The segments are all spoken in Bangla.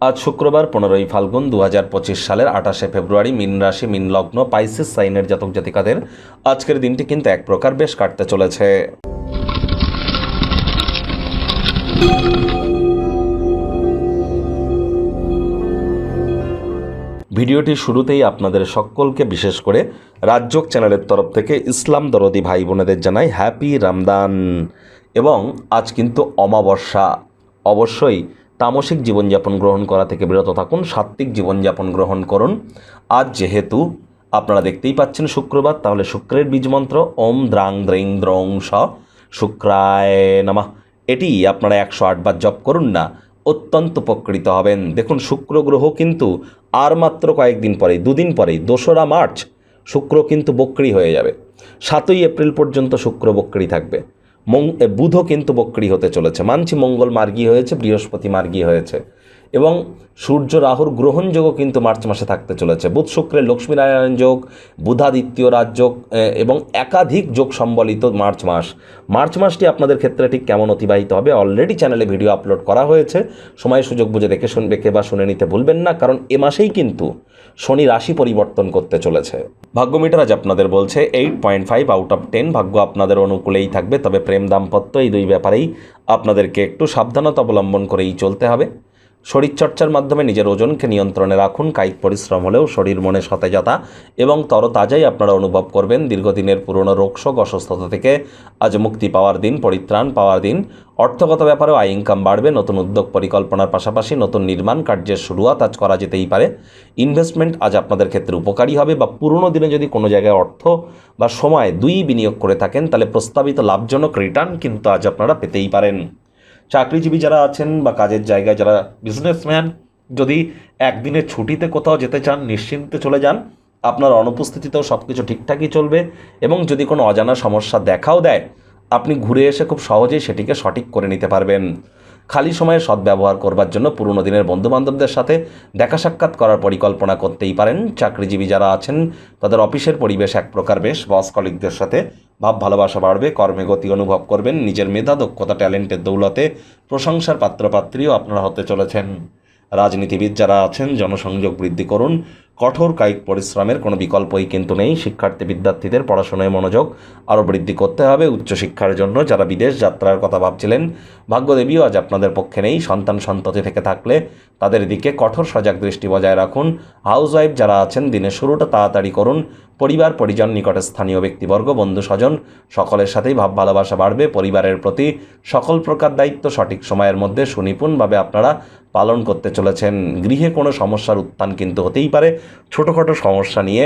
আজ শুক্রবার পনেরোই ফাল্গুন দু হাজার পঁচিশ সালের আঠাশে ফেব্রুয়ারি মিন রাশি, মিন লগ্ন, পাইসিস সাইনের জাতক জাতিকাদের আজকের দিনটি কিন্তু এক প্রকার বেশ কাটতে চলেছে। ভিডিওটি শুরুতেই আপনাদের সকলকে বিশেষ করে রাজ্যক চ্যানেলের তরফ থেকে ইসলাম দরদি ভাই বোনেদের জানাই হ্যাপি রামদান। এবং আজ কিন্তু অমাবস্যা। অবশ্যই তামসিক জীবনযাপন গ্রহণ করা থেকে বিরত থাকুন, সাত্ত্বিক জীবনযাপন গ্রহণ করুন। আজ যেহেতু আপনারা দেখতেই পাচ্ছেন শুক্রবার, তাহলে শুক্রের বীজমন্ত্র ওম দ্রাং দ্রিং দ্রং স, শুক্রায় নমঃ। এটি আপনারা একশো আটবার জপ করুন না, অত্যন্ত উপকৃত হবেন। দেখুন, শুক্র গ্রহ কিন্তু আর মাত্র কয়েকদিন পরেই দুদিন পরেই দোসরা মার্চ, শুক্র কিন্তু বক্রি হয়ে যাবে। সাতই এপ্রিল পর্যন্ত শুক্র বক্রি থাকবে। বুধও কিন্তু বক্রি হতে চলেছে। মানছি মঙ্গল মার্গী হয়েছে, বৃহস্পতি মার্গী হয়েছে। এবং সূর্য, রাহুর গ্রহণযোগও কিন্তু মার্চ মাসে থাকতে চলেছে। বুধ শুক্রের লক্ষ্মীনারায়ণ যোগ, বুধাদিত্য রাজযোগ এবং একাধিক যোগ সম্বলিত মার্চ মাস। মার্চ মাসটি আপনাদের ক্ষেত্রে ঠিক কেমন অতিবাহিত হবে অলরেডি চ্যানেলে ভিডিও আপলোড করা হয়েছে। সময় সুযোগ বুঝে দেখে শুনবে, কে বা শুনে নিতে ভুলবেন না, কারণ এ মাসেই কিন্তু শনি রাশি পরিবর্তন করতে চলেছে। ভাগ্যমিটার আজ আপনাদের বলছে eight point five out of ten ভাগ্য আপনাদের অনুকূলেই থাকবে, তবে প্রেম দাম্পত্য এই দুই ব্যাপারেই আপনাদেরকে একটু সাবধানতা অবলম্বন করেই চলতে হবে। শরীরচর্চার মাধ্যমে নিজের ওজনকে নিয়ন্ত্রণে রাখুন, কায়িক পরিশ্রম হলেও শরীর মনে সতেজতা এবং তরতাজাই আপনারা অনুভব করবেন। দীর্ঘদিনের পুরনো রোগশোক অসুস্থতা থেকে আজ মুক্তি পাওয়ার দিন, পরিত্রাণ পাওয়ার দিন। অর্থগত ব্যাপারেও আয়, ইনকাম বাড়বে। নতুন উদ্যোগ পরিকল্পনার পাশাপাশি নতুন নির্মাণ কার্যের শুরুয়াত আজ করা যেতেই পারে। ইনভেস্টমেন্ট আজ আপনাদের ক্ষেত্রে উপকারী হবে বা পুরনো দিনে যদি কোনো জায়গায় অর্থ বা সময় দুই বিনিয়োগ করে থাকেন, তাহলে প্রস্তাবিত লাভজনক রিটার্ন কিন্তু আজ আপনারা পেতেই পারেন। চাকরিজীবী যারা আছেন বা কাজের জায়গায় যারা বিজনেসম্যান যদি একদিনের ছুটিতে কোথাও যেতে চান, নিশ্চিন্তে চলে যান, আপনার অনুপস্থিতিতেও সব কিছু ঠিকঠাকই চলবে এবং যদি কোনো অজানা সমস্যা দেখাও দেয়, আপনি ঘুরে এসে খুব সহজেই সেটিকে সঠিক করে নিতে পারবেন। খালি সময়ে সদ্ব্যবহার করবার জন্য পুরনো দিনের বন্ধুবান্ধবদের সাথে দেখা সাক্ষাৎ করার পরিকল্পনা করতেই পারেন। চাকরিজীবী যারা আছেন, তাদের অফিসের পরিবেশ এক প্রকার বেশ বস কলিকদের সাথে ভাব ভালোবাসা বাড়বে, কর্মে গতি অনুভব করবেন, নিজের মেধা, দক্ষতা, ট্যালেন্টের দৌলতে প্রশংসার পাত্রপাত্রীও আপনারা হতে চলেছেন। রাজনীতিবিদ যারা আছেন, জনসংযোগ বৃদ্ধি করুন, কঠোর কায়িক পরিশ্রমের কোনো বিকল্পই কিন্তু নেই, শিক্ষার্থী বিদ্যার্থীদের পড়াশোনায় মনোযোগ আরও বৃদ্ধি করতে হবে, উচ্চশিক্ষার জন্য যারা বিদেশ যাত্রার কথা ভাবছিলেন, ভাগ্যদেবীও আজ আপনাদের পক্ষে নেই, সন্তান সন্ততি থেকে থাকলে তাদের দিকে কঠোর সজাগ দৃষ্টি বজায় রাখুন হাউসওয়াইফ যারা আছেন, দিনের শুরুটা তাড়াতাড়ি করুন পরিবার, পরিজন, নিকটে স্থানীয় ব্যক্তিবর্গ, বন্ধু, স্বজন, সকলের সাথেই ভাব ভালোবাসা বাড়বে। পরিবারের প্রতি সকল প্রকার দায়িত্ব সঠিক সময়ের মধ্যে সুনিপুণভাবে আপনারা পালন করতে চলেছেন। গৃহে কোনো সমস্যার উত্থান কিন্তু হতেই পারে। ছোটোখাটো সমস্যা নিয়ে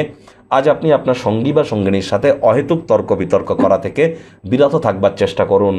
আজ আপনি আপনার সঙ্গী বা সঙ্গিনীর সাথে অহেতুক তর্ক বিতর্ক করা থেকে বিরত থাকবার চেষ্টা করুন।